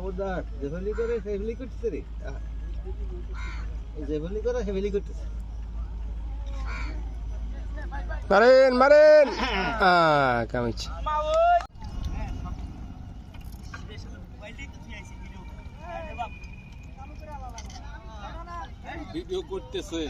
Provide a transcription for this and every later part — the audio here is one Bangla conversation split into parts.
খবরদার যেভাবে করে সেভাবেই করতেছে রে। যেভাবে করে সেভাবেই করতেছে। মারেন মারেন! কামিছে ভিডিও করতেছে।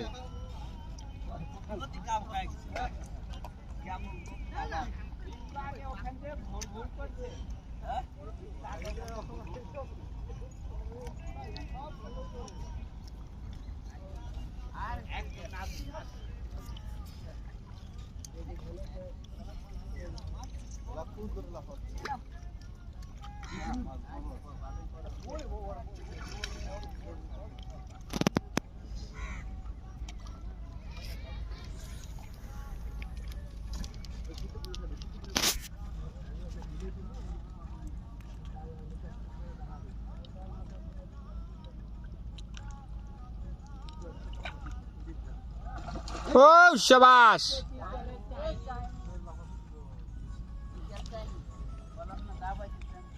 Oh, shabash!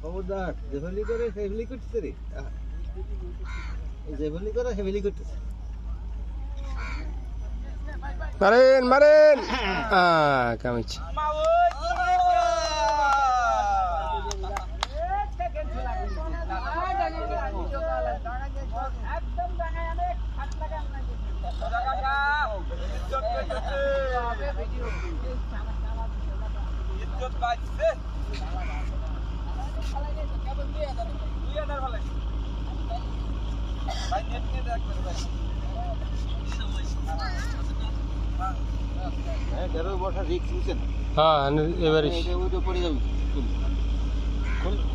খবরদার যেভাবে করে সেভাবেই করতেছে রে। যেভাবে করে সেভাবেই করতেছে। মারেন মারেন। কামিছে হ্যাঁ এবারে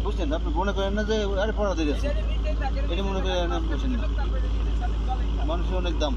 বুঝছেন আপনি মনে করেন না যে আরে পড়া দিয়ে আছে এটা মনে করেন না বুঝছেন না মানুষের অনেক দাম।